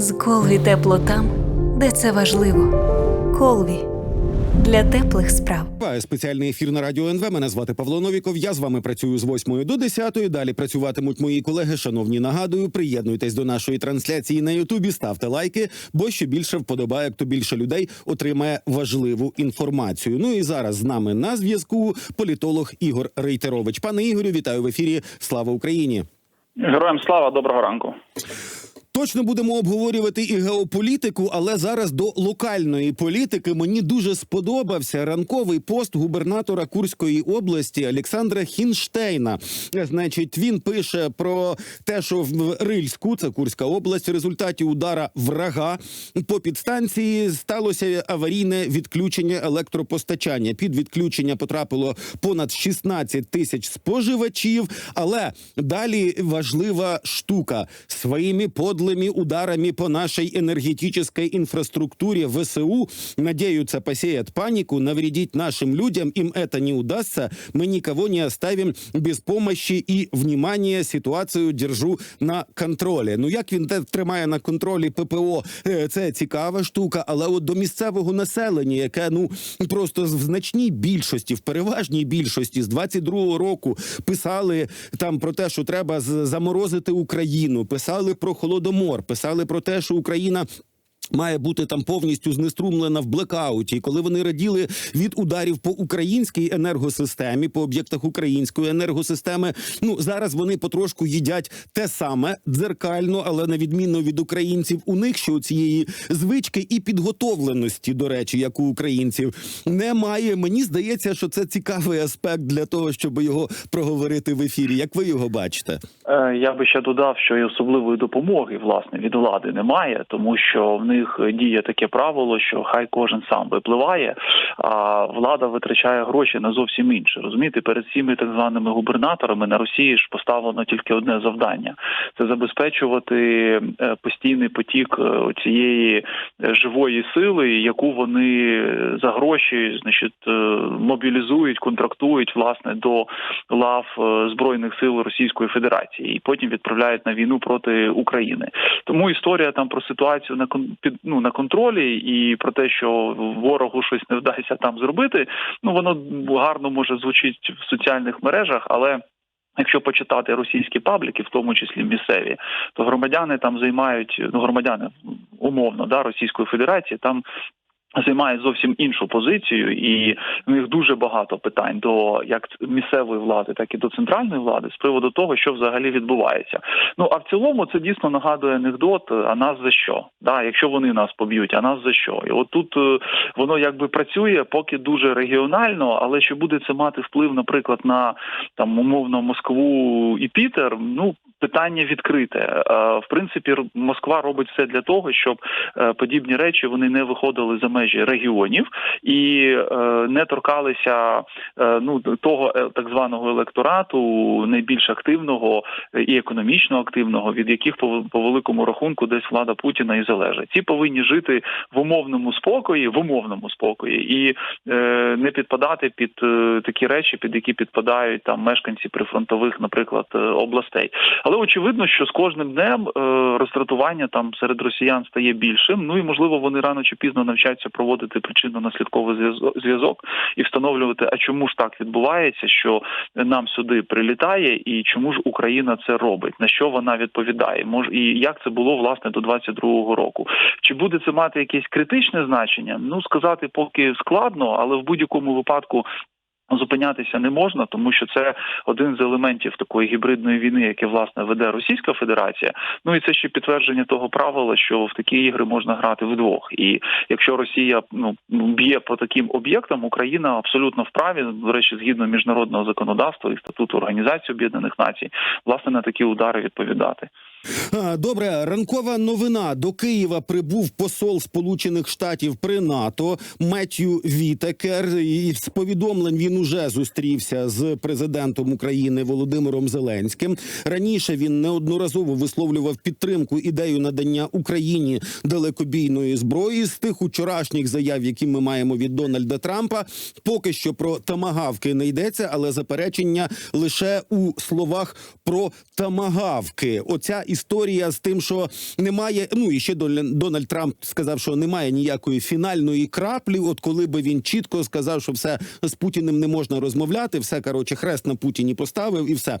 З Колві тепло там, де це важливо. Колві для теплих справ. Спеціальний ефір на радіо НВ. Мене звати Павло Новіков. Я з вами працюю з 8 до 10. Далі працюватимуть мої колеги. Шановні, нагадую, приєднуйтесь до нашої трансляції на Ютубі, ставте лайки, бо що більше вподобає, то більше людей отримає важливу інформацію. Ну і зараз з нами на зв'язку політолог Ігор Рейтерович. Пане Ігорю, вітаю в ефірі. Слава Україні! Героям слава, доброго ранку. Точно будемо обговорювати і геополітику, але зараз до локальної політики мені дуже сподобався ранковий пост губернатора Курської області Олександра Хінштейна. Значить, він пише про те, що в Рильську, це Курська область, в результаті удара врага по підстанції сталося аварійне відключення електропостачання. Під відключення потрапило понад 16 тисяч споживачів. Але далі важлива штука своїми подлими ударами по нашей энергетической инфраструктуре ВСУ надеются посеять панику, навредить нашим людям. Им это не удастся. Мы никого не оставим без помощи и внимания. Ситуацію держу на контролі. Ну як він те тримає на контролі ППО? е, Це цікава штука, але от до місцевого населення, яке ну просто в значній більшості, в переважній більшості з 22-го року писали там про те, що треба з- заморозити Україну, писали про холодомор, писали про те, що Україна. Має бути там повністю знеструмлена в блекауті. Коли вони раділи від ударів по українській енергосистемі, по об'єктах української енергосистеми, ну зараз вони потрошку їдять те саме дзеркально, але на відміну від українців, у них ще цієї звички і підготовленості, до речі, як у українців, немає. Мені здається, що це цікавий аспект для того, щоб його проговорити в ефірі. Як ви його бачите? Е, Я би ще додав, що і особливої допомоги власне від влади немає, тому що в них діє таке правило, що хай кожен сам випливає, а влада витрачає гроші на зовсім інше. Розумієте, перед всіми так званими губернаторами на Росії ж поставлено тільки одне завдання: це забезпечувати е, постійний потік е, цієї е, живої сили, яку вони е, за гроші, значить, е, мобілізують, контрактують власне до лав е, збройних сил Російської Федерації і потім відправляють на війну проти України. Тому історія там про ситуацію на під ну на контролі і про те, що ворогу щось не вдасться там зробити. Ну воно гарно може звучить в соціальних мережах, але. Якщо почитати російські пабліки, в тому числі місцеві, то громадяни там займають ну громадяни умовно да Російської Федерації там займають зовсім іншу позицію, і в них дуже багато питань до як місцевої влади, так і до центральної влади з приводу того, що взагалі відбувається. Ну а в цілому це дійсно нагадує анекдот. А нас за що? Да, якщо вони нас поб'ють, а нас за що? І от тут е, воно якби працює поки дуже регіонально, але чи буде це мати вплив, наприклад, на там умовно Москву і Пітер? Ну питання відкрите. Е, В принципі, Москва робить все для того, щоб е, подібні речі вони не виходили за межі регіонів і е, не торкалися ну того так званого електорату найбільш активного і економічно активного, від яких по, великому рахунку десь влада Путіна і залежить. Ці повинні жити в умовному спокої, в умовному спокої, і не підпадати під такі речі, під які підпадають там мешканці прифронтових, наприклад, областей. Але очевидно, що з кожним днем е, роздратування там серед росіян стає більшим. Ну і можливо вони рано чи пізно навчаться проводити причинно-наслідковий зв'язок- і встановлювати, а чому ж так відбувається, що нам сюди прилітає, і чому ж Україна це робить, на що вона відповідає, мож і як це було власне до 22-го року. Чи буде це мати якесь критичне значення? Ну сказати поки складно, але в будь-якому випадку. Зупинятися не можна, тому що це один з елементів такої гібридної війни, яке власне веде Російська Федерація. Ну і це ще підтвердження того правила, що в такі ігри можна грати вдвох. І якщо Росія ну б'є по таким об'єктам, Україна абсолютно вправі, до речі, згідно міжнародного законодавства і статуту Організації Об'єднаних Націй, власне на такі удари відповідати. Добре, ранкова новина. До Києва прибув посол Сполучених Штатів при НАТО Меттью Вітекер. І з повідомлень він уже зустрівся з президентом України Володимиром Зеленським. Раніше він неодноразово висловлював підтримку ідею надання Україні далекобійної зброї. З тих учорашніх заяв, які ми маємо від Дональда Трампа, поки що про тамагавки не йдеться, але заперечення лише у словах про тамагавки. Оця історія з тим, що немає. Ну і ще Дональд Трамп сказав, що немає ніякої фінальної краплі. От коли би він чітко сказав, що все з Путіним не можна розмовляти, все коротше, хрест на Путіні поставив і все.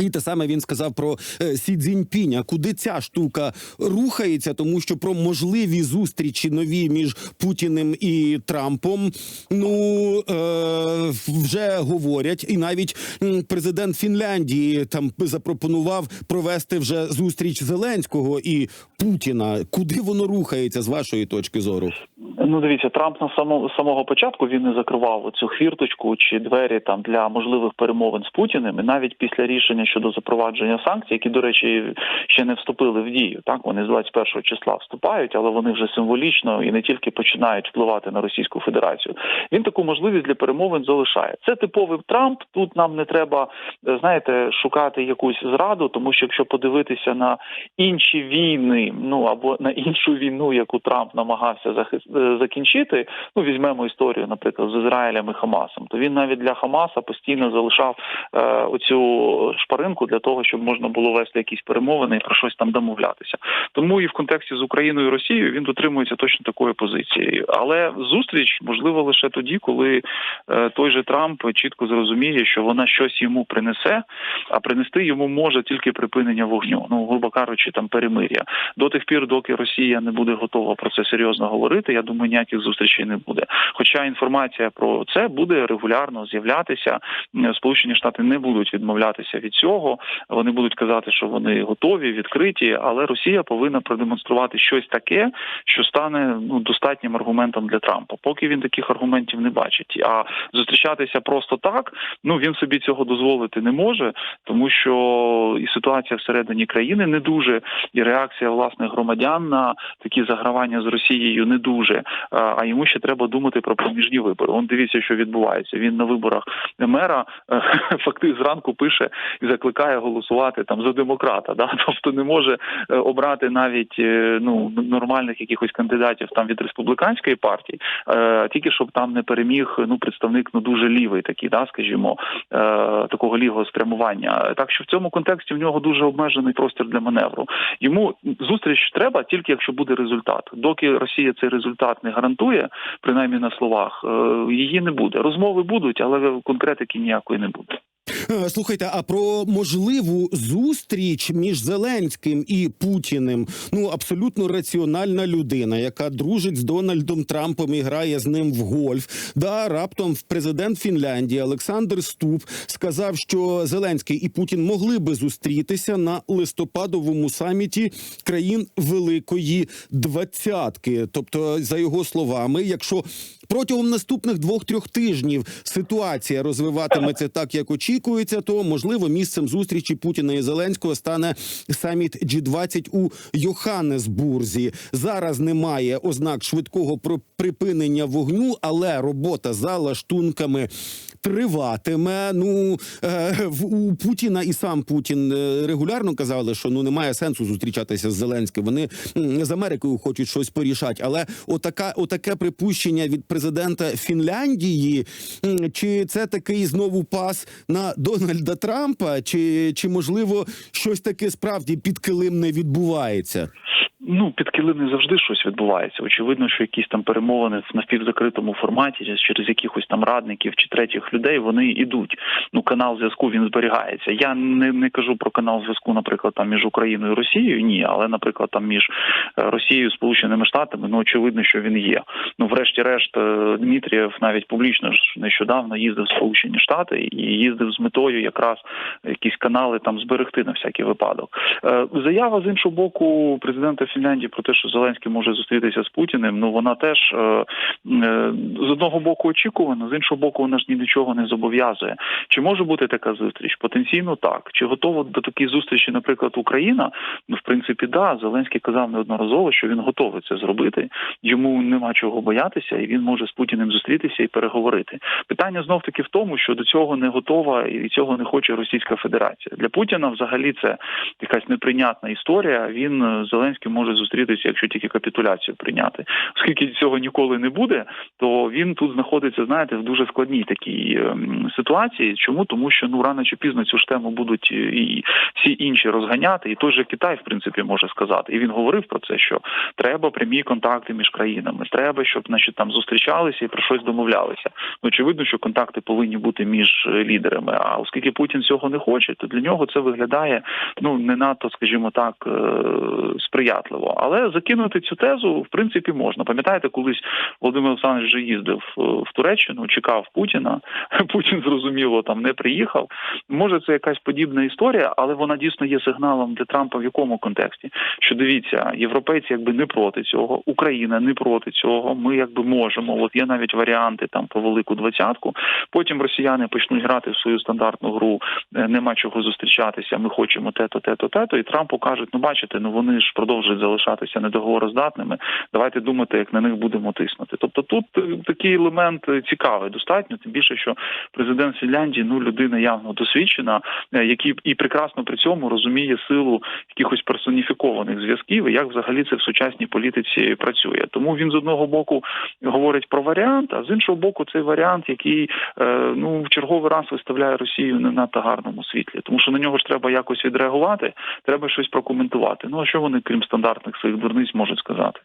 І те саме він сказав про е, Сі Цзіньпіня, куди ця штука рухається, тому що про можливі зустрічі нові між Путіним і Трампом. Ну е, вже говорять, і навіть президент Фінляндії там запропонував провести вже зустріч Зеленського і Путіна. Куди воно рухається з вашої точки зору? Ну, дивіться, Трамп на само, з самого початку він не закривав цю хвірточку чи двері там для можливих перемовин з Путіним. І навіть після рішення щодо запровадження санкцій, які, до речі, ще не вступили в дію. Так вони з 21 числа вступають, але вони вже символічно і не тільки починають впливати на Російську Федерацію. Він таку можливість для перемовин залишає. Це типовий Трамп. Тут нам не треба знаєте шукати якусь зраду, тому що якщо подивитися на інші війни, ну або на іншу війну, яку Трамп намагався е, закінчити. Ну візьмемо історію, наприклад, з Ізраїлем і Хамасом. То він навіть для Хамаса постійно залишав е, оцю шпаринку для того, щоб можна було вести якісь перемовини і про щось там домовлятися. Тому і в контексті з Україною і Росією він дотримується точно такої позиції. Але зустріч можливо лише тоді, коли е, той же Трамп чітко зрозуміє, що вона щось йому принесе, а принести йому може тільки припинення вогню. Ну грубо кажучи, там перемир'я. До тих пір, доки Росія не буде готова про це серйозно говорити, я думаю, ніяких зустрічей не буде. Хоча інформація про це буде регулярно з'являтися. Сполучені Штати не будуть відмовлятися від цього. Вони будуть казати, що вони готові, відкриті, але Росія повинна продемонструвати щось таке, що стане ну достатнім аргументом для Трампа. Поки він таких аргументів не бачить. А зустрічатися просто так, ну він собі цього дозволити не може, тому що і ситуація всередині країни не дуже, і реакція власних громадян на такі загравання з Росією не дуже. А йому ще треба думати про проміжні вибори. Он дивіться, що відбувається. Він на виборах мера е, фактично зранку пише і закликає голосувати там за демократа. Да? Тобто не може е, обрати навіть е, ну нормальних якихось кандидатів там від республіканської партії, е, тільки щоб там не переміг ну представник ну дуже лівий, такий, да, скажімо, такого лівого спрямування. Так що в цьому контексті в нього дуже обмежений простір для маневру. Йому зустріч треба тільки якщо буде результат. Доки Росія цей результат не гарантує, принаймні на словах, її не буде. Розмови будуть, але конкретики ніякої не буде. Е, Слухайте, а про можливу зустріч між Зеленським і Путіним ну абсолютно раціональна людина, яка дружить з Дональдом Трампом і грає з ним в гольф. Да, раптом президент Фінляндії Олександр Ступ сказав, що Зеленський і Путін могли би зустрітися на листопадовому саміті країн Великої Двадцятки. Тобто, за його словами, якщо протягом наступних двох-трьох тижнів ситуація розвиватиметься так, як очікується, то можливо місцем зустрічі Путіна і Зеленського стане саміт G20 у Йоханнесбурзі. Зараз немає ознак швидкого припинення вогню, але робота за лаштунками триватиме. Ну е, у Путіна і сам Путін е, регулярно казали, що ну немає сенсу зустрічатися з Зеленським. Вони з Америкою хочуть щось порішати. Але отака, отаке припущення від президента Фінляндії, чи це такий знову пас на Дональда Трампа, чи, чи можливо щось таке справді під килим не відбувається? Ну, під килим не завжди щось відбувається. Очевидно, що якісь там перемовини в напівзакритому форматі через якихось там радників чи третіх людей вони йдуть. Ну, канал зв'язку він зберігається. Я не, не кажу про канал зв'язку, наприклад, там між Україною і Росією, ні, але, наприклад, там між е, Росією і Сполученими Штатами, ну очевидно, що він є. Ну, врешті-решт, е, Дмитрієв навіть публічно ж нещодавно їздив в Сполучені Штати і їздив з метою якраз якісь канали там зберегти на всякий випадок. Е, Заява з іншого боку президента Фінляндії про те, що Зеленський може зустрітися з Путіним. Ну вона теж е, е, з одного боку очікувана, з іншого боку, вона ж ні до чого не зобов'язує. Чи може бути така зустріч? Потенційно так. Чи готова до такої зустрічі, наприклад, Україна? Ну, в принципі, да. Зеленський казав неодноразово, що він готовий це зробити. Йому нема чого боятися, і він може з Путіним зустрітися і переговорити. Питання знов таки в тому, що до цього не готова і цього не хоче Російська Федерація. Для Путіна взагалі це якась неприйнятна історія. Він е, Зеленський може можуть зустрітися, якщо тільки капітуляцію прийняти. Оскільки цього ніколи не буде, то він тут знаходиться, знаєте, в дуже складній такій ем, ситуації. Чому тому, що ну рано чи пізно цю ж тему будуть е, і всі інші розганяти, і той же Китай, в принципі, може сказати. І він говорив про це, що треба прямі контакти між країнами, треба, щоб значить там зустрічалися і про щось домовлялися. Ну очевидно, що контакти повинні бути між е, лідерами. А оскільки Путін цього не хоче, то для нього це виглядає ну не надто, скажімо так, е, сприятливо. Але закинути цю тезу в принципі можна. Пам'ятаєте, колись Володимир Олександрович вже їздив е, в Туреччину, чекав Путіна. Путін зрозуміло там не приїхав. Може, це якась подібна історія, але вона дійсно є сигналом для Трампа в якому контексті? Що дивіться, європейці якби не проти цього, Україна не проти цього. Ми якби можемо. От є навіть варіанти там про велику двадцятку. Потім росіяни почнуть грати в свою стандартну гру. е, Нема чого зустрічатися. Ми хочемо те-то, те-то, те-то. І Трампу кажуть, ну бачите, ну вони ж продовжують залишатися недоговороздатними. Давайте думати, як на них будемо тиснути. Тобто тут е, такий елемент е, цікавий, достатньо. Тим більше, що президент Фінляндії ну людина явно досвідчена, е, який і прекрасно при цьому розуміє силу якихось персоніфікованих зв'язків, і як взагалі це в сучасній політиці працює. Тому він з одного боку говорить про варіант, а з іншого боку, цей варіант, який ну в черговий раз виставляє Росію не надто гарному світлі, тому що на нього ж треба якось відреагувати, треба щось прокоментувати. Ну а що вони, крім стандартних своїх дурниць, можуть сказати?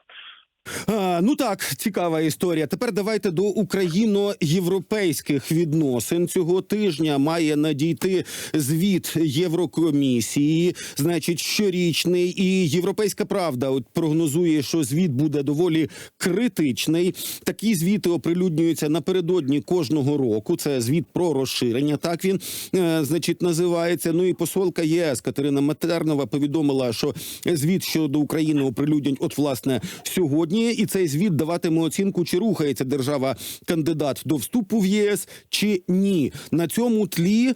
Ну так, цікава історія. Тепер давайте до україно-європейських відносин цього тижня має надійти звіт Єврокомісії, значить, щорічний, і Європейська Правда от прогнозує, що звіт буде доволі критичний. Такі звіти оприлюднюються напередодні кожного року. Це звіт про розширення. Так він е, значить називається. Ну і посолка ЄС Катерина Матернова повідомила, що звіт щодо України оприлюднять, от власне сьогодні, і цей звіт даватиме оцінку, чи рухається держава кандидат до вступу в ЄС чи ні. На цьому тлі.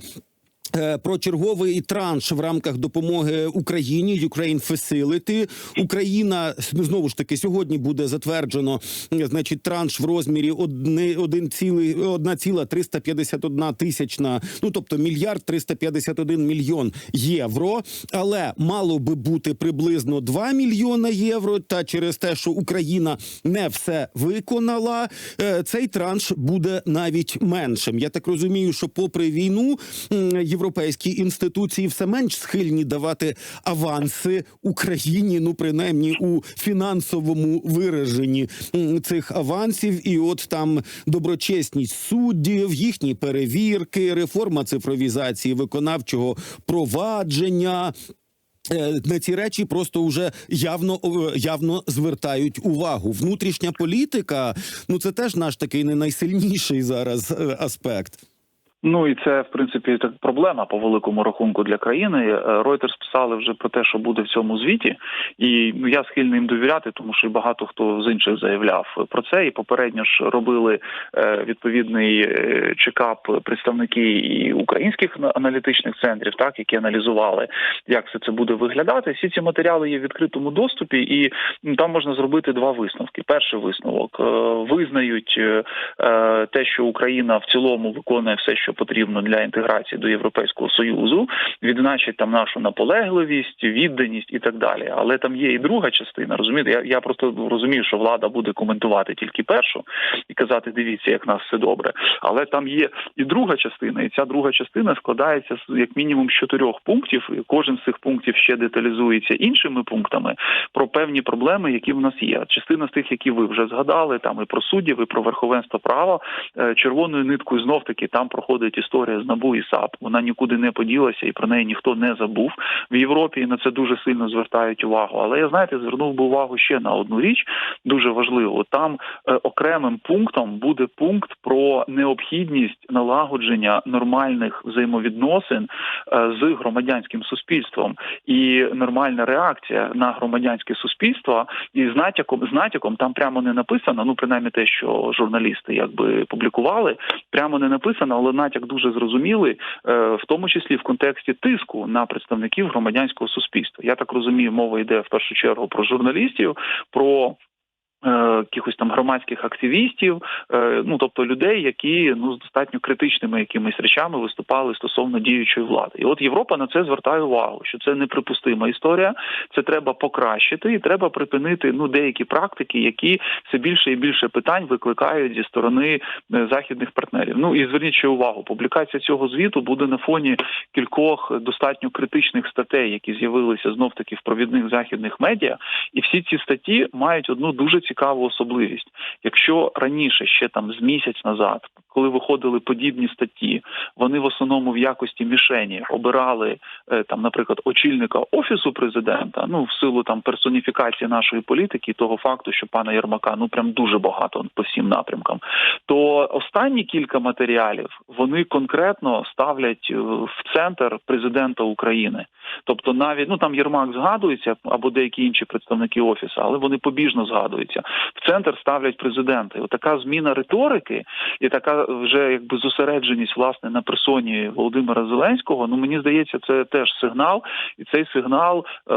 Е, Про черговий транш в рамках допомоги Україні Ukraine Facility. Україна знову ж таки сьогодні буде затверджено е, значить транш в розмірі 1,351 тисячна, ну тобто мільярд 351 мільйон євро. Але мало би бути приблизно 2 мільйона євро. Та через те, що Україна не все виконала, е, цей транш буде навіть меншим. Я так розумію, що попри війну європейські інституції все менш схильні давати аванси Україні, ну принаймні у фінансовому вираженні цих авансів. І от там доброчесність суддів, їхні перевірки, реформа цифровізації виконавчого провадження. Е, На ці речі просто вже явно явно звертають увагу. Внутрішня політика, ну це теж наш такий не найсильніший зараз е, аспект. Ну і це в принципі так проблема по великому рахунку для країни. Е, Reuters писали вже про те, що буде в цьому звіті, і ну я схильний їм довіряти, тому що багато хто з інших заявляв про це. І попередньо ж робили е, відповідний е, чекап представники і українських на- аналітичних центрів, так які аналізували, як все це буде виглядати. Всі ці матеріали є в відкритому доступі, і там можна зробити два висновки. Перший висновок визнають те, що Україна в цілому виконує все, що потрібно для інтеграції до Європейського союзу, відзначать там нашу наполегливість, відданість і так далі. Але там є і друга частина. Розумієте, я, я просто розумію, що влада буде коментувати тільки першу і казати, дивіться, як нас все добре. Але там є і друга частина, і ця друга частина складається з як мінімум з чотирьох пунктів. І кожен з цих пунктів ще деталізується іншими пунктами про певні проблеми, які в нас є. Частина з тих, які ви вже згадали, там і про суддів, і про верховенство права. Е, Червоною ниткою знов таки там проходить історія з НАБУ і САП. Вона нікуди не поділася, і про неї ніхто не забув в Європі. На це дуже сильно звертають увагу. Але я знаєте, звернув би увагу ще на одну річ, дуже важливо. Там е, окремим пунктом буде пункт про необхідність налагодження нормальних взаємовідносин е, з громадянським суспільством і нормальна реакція на громадянське суспільство. І з натяком з натяком там прямо не написано. Ну принаймні те, що журналісти якби публікували, прямо не написано, але натяк дуже зрозумілий, е, в тому числі в контексті тиску на представників громадянського суспільства. Я так розумію, мова йде в першу чергу про журналістів, про якихось там громадських активістів, е, ну тобто людей, які ну з достатньо критичними якимись речами виступали стосовно діючої влади. І от Європа на це звертає увагу, що це неприпустима історія. Це треба покращити, і треба припинити ну деякі практики, які все більше і більше питань викликають зі сторони е, західних партнерів. Ну і зверніть увагу, публікація цього звіту буде на фоні кількох достатньо критичних статей, які з'явилися знов таки в провідних західних медіа, і всі ці статті мають одну дуже цікаву особливість. Якщо раніше, ще там з місяць назад, коли виходили подібні статті, вони в основному в якості мішені обирали е, там, наприклад, очільника офісу президента, ну в силу там персоніфікації нашої політики, того факту, що пана Єрмака ну прям дуже багато по всім напрямкам. То останні кілька матеріалів вони конкретно ставлять е, в центр президента України. Тобто, навіть ну там Єрмак згадується або деякі інші представники офісу, але вони побіжно згадуються. В центр ставлять президента. І от така зміна риторики і така вже якби зосередженість власне на персоні Володимира Зеленського. Ну мені здається, це теж сигнал, і цей сигнал е,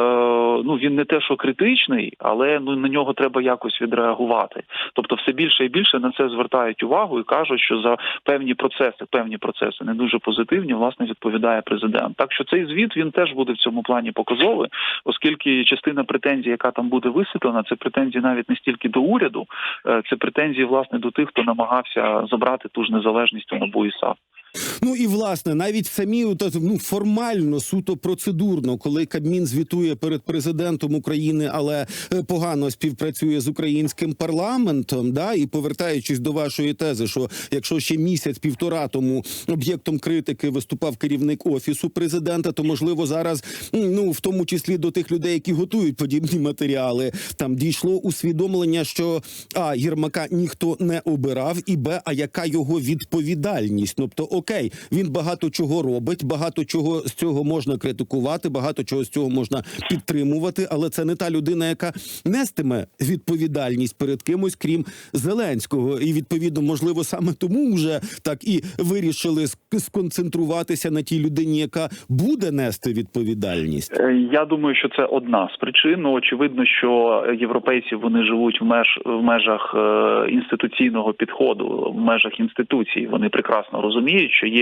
ну він не те, що критичний, але ну на нього треба якось відреагувати. Тобто, все більше і більше на це звертають увагу і кажуть, що за певні процеси, певні процеси не дуже позитивні, власне відповідає президент. Так що цей звіт він теж буде в цьому плані показовий, оскільки частина претензій, яка там буде висвітлена, це претензії навіть не стільки до уряду, е, це претензії власне до тих, хто намагався забрати ту ж незалежність у НАБУ і САП. Ну і власне, навіть самі ну формально, суто процедурно, коли Кабмін звітує перед президентом України, але е, погано співпрацює з українським парламентом, да і повертаючись до вашої тези, що якщо ще місяць-півтора тому об'єктом критики виступав керівник офісу президента, то можливо зараз, ну в тому числі до тих людей, які готують подібні матеріали, там дійшло усвідомлення, що а Єрмака ніхто не обирав, і б, а яка його відповідальність? Тобто, окей, він багато чого робить, багато чого з цього можна критикувати, багато чого з цього можна підтримувати, але це не та людина, яка нестиме відповідальність перед кимось, крім Зеленського. І відповідно, можливо, саме тому вже так і вирішили сконцентруватися на тій людині, яка буде нести відповідальність. Е, Я думаю, що це одна з причин. Ну, очевидно, що європейці вони живуть в меж в межах е, інституційного підходу, в межах інституцій. Вони прекрасно розуміють, що є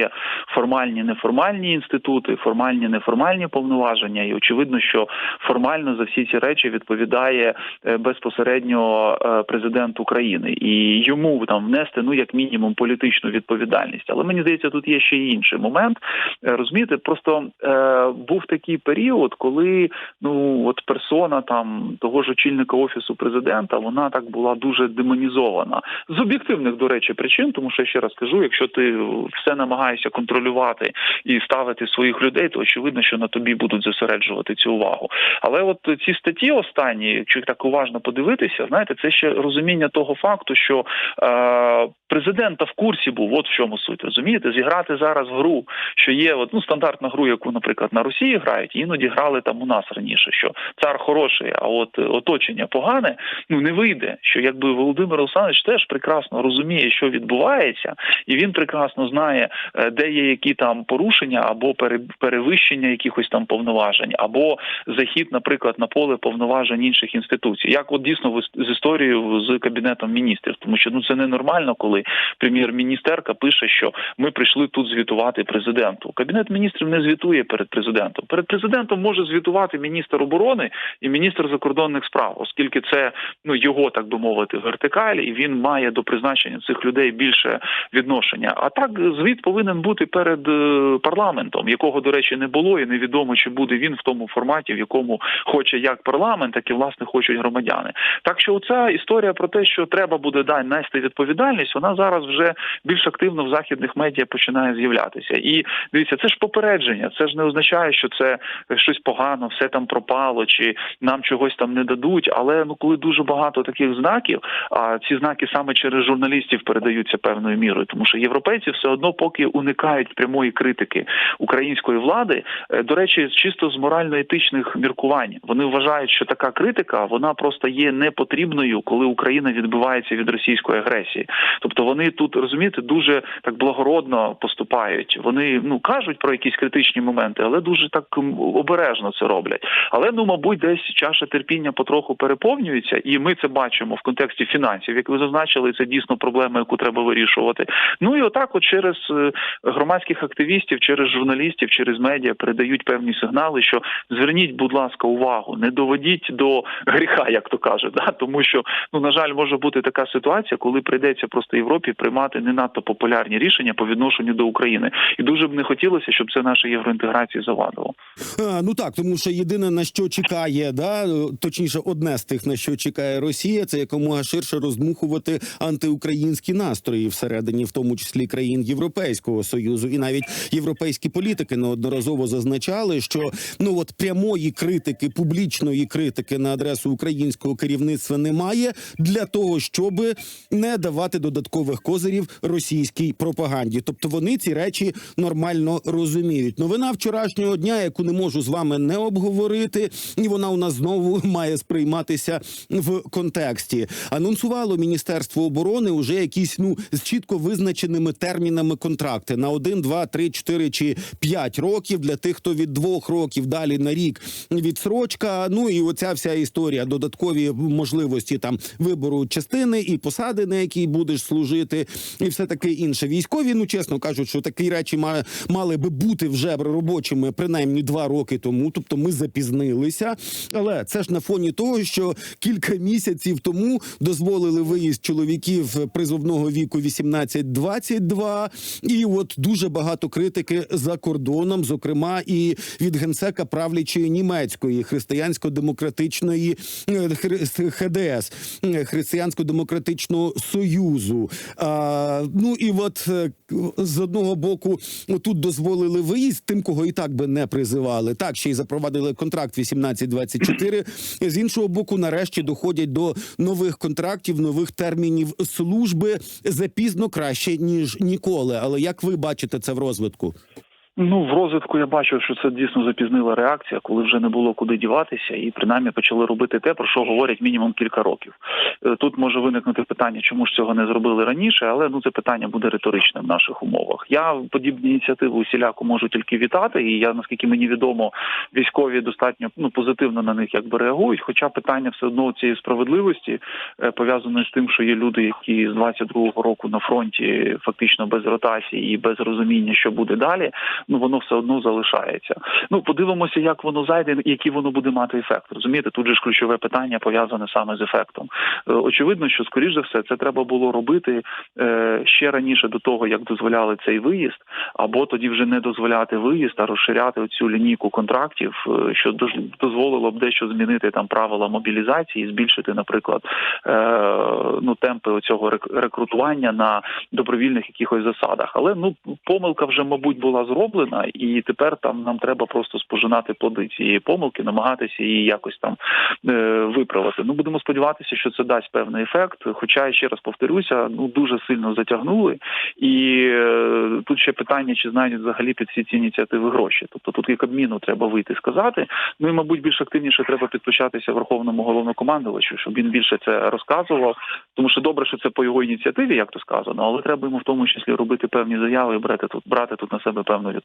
формальні неформальні інститути, формальні неформальні повноваження, і очевидно, що формально за всі ці речі відповідає е, безпосередньо е, президент України, і йому там внести ну як мінімум політичну відповідальність. Але мені здається, тут є ще інший момент. Е, Розумієте, просто е, був такий період, коли ну от персона там того ж очільника офісу президента, вона так була дуже демонізована з об'єктивних, до речі, причин, тому що я ще раз кажу, якщо ти все намагаєшся контролювати і ставити своїх людей, то очевидно, що на тобі будуть зосереджувати цю увагу. Але от ці статті останні, якщо їх так уважно подивитися, знаєте, це ще розуміння того факту, що е, президента в курсі був, от в чому суть, розумієте, зіграти зараз гру, що є от, ну, стандартна гру, яку, наприклад, на Росії грають, іноді грали там у нас раніше, що цар хороший, а от оточення погане, ну не вийде. Що якби Володимир Олександрович теж прекрасно розуміє, що відбувається, і він прекрасно знає, де є які там порушення або пере- перевищення якихось там повноважень, або захід, наприклад, на поле повноважень інших інституцій. Як от дійсно з історією з кабінетом міністрів, тому що ну це ненормально, коли прем'єр-міністерка пише, що ми прийшли тут звітувати президенту. Кабінет міністрів не звітує перед президентом. Перед президентом може звітувати міністр оборони і міністр закордонних справ, оскільки це ну його так би мовити вертикаль, і він має до призначення цих людей більше відношення. А так звіт повинен бути перед е, парламентом, якого до речі не було, і невідомо чи буде він в тому форматі, в якому хоче як парламент, так і власне хочуть громадяни. Так що ця історія про те, що треба буде дань нести відповідальність, вона зараз вже більш активно в західних медіа починає з'являтися. І дивіться, це ж попередження. Це ж не означає, що це щось погано, все там пропало, чи нам чогось там не дадуть. Але ну коли дуже багато таких знаків, а ці знаки саме через журналістів передаються певною мірою, тому що європейці все одно поки уникають прямої критики української влади. е, До речі, чисто з морально-етичних міркувань вони вважають, що така критика вона просто є непотрібною, коли Україна відбивається від російської агресії. Тобто вони тут розумієте дуже так благородно поступають. Вони ну кажуть про якісь критичні моменти, але дуже так обережно це роблять. Але ну, мабуть, десь чаша терпіння потроху переповнюється, і ми це бачимо в контексті фінансів. Як ви зазначили, це дійсно проблема, яку треба вирішувати. Ну і отак, от через е, громадських активістів, через журналістів, через медіа передають певні сигнали, що зверніть, будь ласка, увагу, не доводіть до гріха, як то кажуть, да? тому що ну на жаль, може бути така ситуація, коли прийдеться просто Європі приймати не надто популярні рішення по відношенню до України, і дуже б не хотілося, щоб це нашій євроінтеграції завадило. А, ну так, тому що єдине на що чекає, да точніше, одне з тих на що чекає Росія, це якомога ширше роздмухувати антиукраїнські настрої всередині, в тому числі країн Європейського союзу, і навіть європейські політики неодноразово зазначали, що ну от прямої критики, публічної критики на адресу українського керівництва немає для того, щоб не давати додаткових козирів російській пропаганді. Тобто вони ці речі нормально розуміють. Новина вчорашнього дня, яку не можу з вами не обговорити, і вона у нас знову має сприйматися в контексті. Анонсувало Міністерство оборони уже якісь ну з чітко визначеними термінами контракти на 1, 2, 3, 4 чи 5 років для тих, хто від двох років далі на рік відсрочка. Ну і оця вся історія, додаткові можливості там вибору частини і посади, на якій будеш служити, і все таке інше. Військові, ну чесно кажуть, що такі речі мали, мали би бути вже робочими принаймні два роки тому. Тобто ми запізнилися. Але це ж на фоні того, що кілька місяців тому дозволили виїзд чоловіків призовного віку 18-22. І от дуже багато критики за кордоном, зокрема і від генсека правлячої німецької християнсько-демократичної е, ХДС е, християнсько-демократичного союзу. А, ну і от е, з одного боку, тут дозволили виїзд тим, кого і так би не призивали. Так ще й запровадили контракт 18-24. З іншого боку, нарешті доходять до нових контрактів, нових термінів служби запізно краще ніж ніколи. Але як ви бачите це в розвитку? Ну, в розвитку я бачу, що це дійсно запізнила реакція, коли вже не було куди діватися, і принаймні почали робити те, про що говорять мінімум кілька років. Е, Тут може виникнути питання, чому ж цього не зробили раніше, але ну це питання буде риторичним в наших умовах. Я подібні ініціативи усіляко можу тільки вітати, і я наскільки мені відомо, військові достатньо ну позитивно на них якби реагують. Хоча питання все одно цієї справедливості е, пов'язане з тим, що є люди, які з 22-го року на фронті фактично без ротації і без розуміння, що буде далі ну воно все одно залишається. Ну подивимося, як воно зайде, який воно буде мати ефект. Розумієте, тут же ж ключове питання пов'язане саме з ефектом. Е, Очевидно, що скоріш за все це треба було робити е, ще раніше до того, як дозволяли цей виїзд, або тоді вже не дозволяти виїзд, а розширяти оцю лінійку контрактів, е, що дозволило б дещо змінити там правила мобілізації, збільшити, наприклад, ну темпи цього рекрутування на добровільних якихось засадах. Але ну помилка вже, мабуть, була зроблена, і тепер там нам треба просто спожинати плоди цієї помилки, намагатися її якось там е, виправити. Ну будемо сподіватися, що це дасть певний ефект. Хоча ще раз повторюся, ну дуже сильно затягнули, і е, тут ще питання, чи знайдуть взагалі під всі ці ініціативи гроші. Тобто тут і Кабміну треба вийти сказати. Ну і мабуть більш активніше треба підключатися верховному головнокомандувачу, щоб він більше це розказував. Тому що добре, що це по його ініціативі, як то сказано, але треба йому в тому числі робити певні заяви і брати тут брати тут на себе певну відповідальність.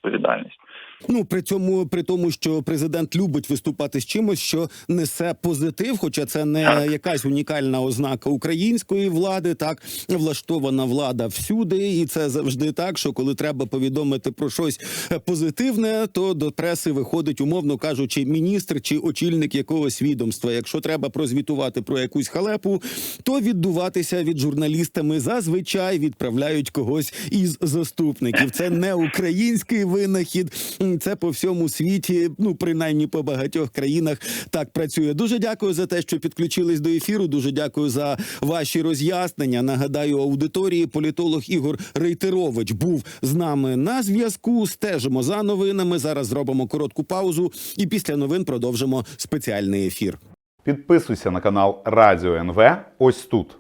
Ну при цьому при тому, що президент любить виступати з чимось, що несе позитив, хоча це не якась унікальна ознака української влади, так влаштована влада всюди, і це завжди так, що коли треба повідомити про щось позитивне, то до преси виходить, умовно кажучи, міністр чи очільник якогось відомства. Якщо треба прозвітувати про якусь халепу, то віддуватися від журналістами зазвичай відправляють когось із заступників. Це не український винахід, це по всьому світі. Ну принаймні по багатьох країнах так працює. Дуже дякую за те, що підключились до ефіру. Дуже дякую за ваші роз'яснення. Нагадаю, аудиторії політолог Ігор Рейтерович був з нами на зв'язку. Стежимо за новинами. Зараз зробимо коротку паузу, і після новин продовжимо спеціальний ефір. Підписуйся на канал Радіо НВ ось тут.